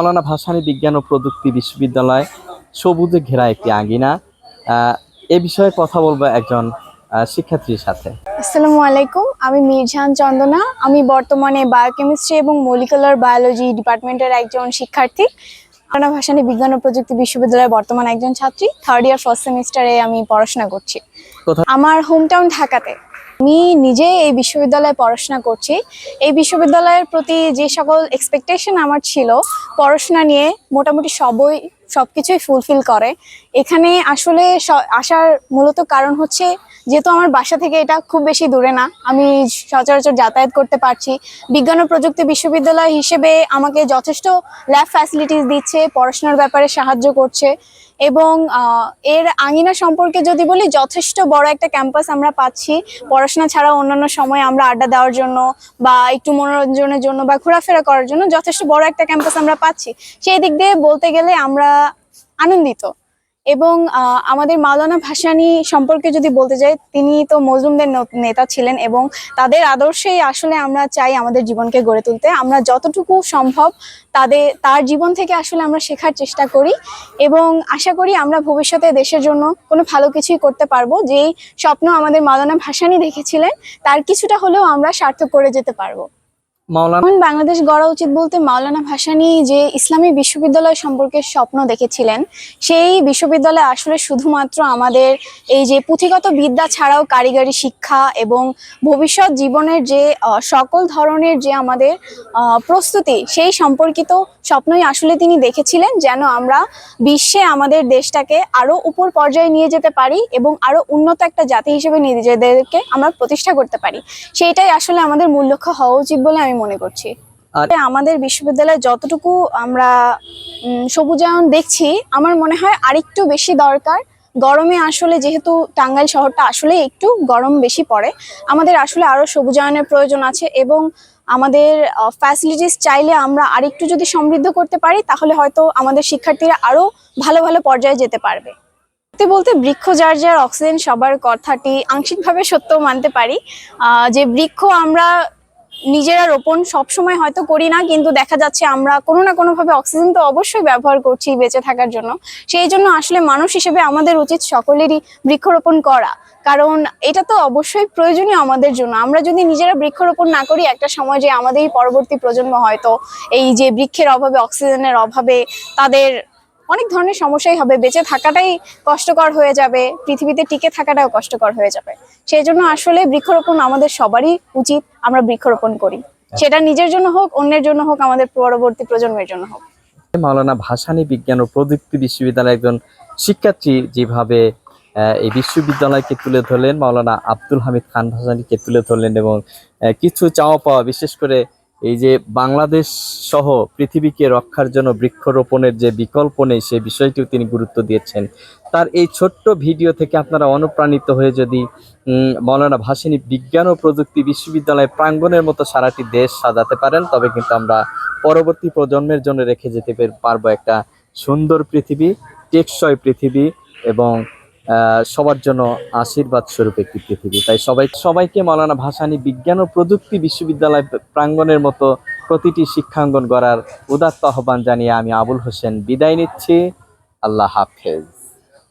মৌলানা ভাসানী বিজ্ঞান ও প্রযুক্তি বিশ্ববিদ্যালয় সবুজে ঘেরা একটি আঙ্গিনা এ বিষয়ে কথা বলব একজন শিক্ষার্থীর সাথে। আসসালামু আলাইকুম আমি মিরজাহান চন্দনা। আমি বর্তমানে বায়োকেমিস্ট্রি এবং মলিকুলার বায়োলজি ডিপার্টমেন্টের একজন শিক্ষার্থী। রানা ভাসানী বিজ্ঞান ও প্রযুক্তি বিশ্ববিদ্যালয়ের বর্তমান একজন ছাত্রী। থার্ড ইয়ার ফার্স্ট সেমিস্টারে আমি পড়াশোনা করছি? আমার হোম টাউন ঢাকাতে। আমি নিজে এই বিশ্ববিদ্যালয়ে পড়াশোনা করছি। এই বিশ্ববিদ্যালয়ের প্রতি যে সকল এক্সপেকটেশন আমার ছিল, পড়াশোনা নিয়ে মোটামুটি সবই সবকিছুই ফুলফিল করে। এখানে আসলে আসার মূলত কারণ হচ্ছে, যেহেতু আমার বাসা থেকে এটা খুব বেশি দূরে না, আমি সচরাচর যাতায়াত করতে পারছি। বিজ্ঞান ও প্রযুক্তি বিশ্ববিদ্যালয় হিসেবে আমাকে যথেষ্ট ল্যাব ফ্যাসিলিটিস দিচ্ছে, পড়াশোনার ব্যাপারে সাহায্য করছে এবং এর আঙিনা সম্পর্কে যদি বলি, যথেষ্ট বড় একটা ক্যাম্পাস আমরা পাচ্ছি। পড়াশোনা ছাড়া অন্যান্য সময় আমরা আড্ডা দেওয়ার জন্য বা একটু মনোরঞ্জনের জন্য বা ঘোরাফেরা করার জন্য যথেষ্ট বড় একটা ক্যাম্পাস আমরা পাচ্ছি। সেই দিক দিয়ে বলতে গেলে আমরা আনন্দিত। এবং আমাদের মাওলানা ভাসানি সম্পর্কে যদি বলতে যাই, তিনি তো মজলুমদের নেতা ছিলেন এবং তাদের আদর্শেই আসলে আমরা চাই আমাদের জীবনকে গড়ে তুলতে। আমরা যতটুকু সম্ভব তাদের, তার জীবন থেকে আসলে আমরা শেখার চেষ্টা করি এবং আশা করি আমরা ভবিষ্যতে দেশের জন্য কোনো ভালো কিছুই করতে পারব। যেই স্বপ্ন আমাদের মাওলানা ভাসানী দেখেছিলেন, তার কিছুটা হলেও আমরা সার্থক করে যেতে পারব। মাওলানা? বাংলাদেশ গড়া উচিত বলতে মাওলানা যে ইসলামী বিশ্ববিদ্যালয় সম্পর্কে স্বপ্ন দেখেছিলেন, সেই বিশ্ববিদ্যালয় আসলে শুধুমাত্র আমাদের এই যে পুঁথিগত বিদ্যা ছাড়াও কারিগরি শিক্ষা এবং ভবিষ্যৎ জীবনের যে সকল ধরনের যে আমাদের প্রস্তুতি, সেই সম্পর্কিত স্বপ্নই আসলে তিনি দেখেছিলেন যেন আমরা বিশ্বে আমাদের দেশটাকে আরও উপর পর্যায়ে নিয়ে যেতে পারি এবং আরও উন্নত একটা জাতি হিসেবে নিজেদেরকে আমরা প্রতিষ্ঠা করতে পারি। সেইটাই আসলে আমাদের মূল লক্ষ্য হওয়া উচিত বলে আমি মনে করছি। আমাদের বিশ্ববিদ্যালয়ে যতটুকু আমরা সবুজায়ন দেখছি আমার মনে হয় আরেকটু বেশি দরকার। গরমে আসলে যেহেতু টাঙ্গাইল শহরটা আসলে একটু গরম বেশি পড়ে আমাদের আসলে আরও সবুজায়নের প্রয়োজন আছে এবং আমাদের ফ্যাসিলিটিস চাইলে আমরা আরেকটু যদি সমৃদ্ধ করতে পারি তাহলে হয়তো আমাদের শিক্ষার্থীরা আরও ভালো ভালো পর্যায়ে যেতে পারবে। সত্যি বলতে বৃক্ষ যার যার অক্সিজেন সবার কথাটি আংশিকভাবে সত্য মানতে পারি। আহ, যে বৃক্ষ আমরা নিজেরা রোপণ সবসময় হয়তো করি না, কিন্তু দেখা যাচ্ছে আমরা কোনো না কোনোভাবে অক্সিজেন তো অবশ্যই ব্যবহার করছি বেঁচে থাকার জন্য। সেই জন্য আসলে মানুষ হিসেবে আমাদের উচিত সকলেরই বৃক্ষরোপণ করা। কারণ এটা তো অবশ্যই প্রয়োজনীয় আমাদের জন্য। আমরা যদি নিজেরা বৃক্ষরোপণ না করি, একটা সময় যে আমাদের পরবর্তী প্রজন্ম হয়তো এই যে বৃক্ষের অভাবে অক্সিজেনের অভাবে তাদের অনেক ধরনের সমস্যাই হবে। বেঁচে থাকাটাই কষ্টকর হয়ে যাবে, পৃথিবীতে টিকে থাকাটাও কষ্টকর হয়ে যাবে। সেই জন্য আসলে বৃক্ষরোপণ আমাদের সবারই উচিত, আমরা বৃক্ষরোপণ করি। সেটা নিজের জন্য হোক, অন্যের জন্য হোক, আমাদের পরবর্তী প্রজন্মের জন্য হোক। মাওলানা ভাসানী বিজ্ঞান ও প্রযুক্তি বিশ্ববিদ্যালয়ের একজন শিক্ষার্থী যেভাবে এই বিশ্ববিদ্যালয়কে তুলে ধরলেন, মাওলানা আব্দুল হামিদ খান ভাসানীকে তুলে ধরলেন এবং কিছু চাওয়া পাওয়া, বিশেষ করে এই যে বাংলাদেশ সহ পৃথিবীকে রক্ষার জন্য বৃক্ষরোপণের যে বিকল্প নেই সে বিষয়টিও তিনি গুরুত্ব দিয়েছেন। তার এই ছোট্ট ভিডিও থেকে আপনারা অনুপ্রাণিত হয়ে যদি উম, মাওলানা ভাসানী বিজ্ঞান ও প্রযুক্তি বিশ্ববিদ্যালয় প্রাঙ্গণের মতো সারাটি দেশ সাজাতে পারেন তবে কিন্তু আমরা পরবর্তী প্রজন্মের জন্য রেখে যেতে পারব একটা সুন্দর পৃথিবী টেকসই পৃথিবী এবং সবার জন্য আশীর্বাদ স্বরূপ একটি পৃথিবী। তাই সবাই, সবাইকে মৌলানা ভাসানী বিজ্ঞান ও প্রযুক্তি বিশ্ববিদ্যালয় প্রাঙ্গণের মতো প্রতিটি শিক্ষাঙ্গন গড়ার উদাত্ত আহ্বান জানিয়ে আমি আবুল হোসেন বিদায় নিচ্ছি। আল্লাহ হাফেজ।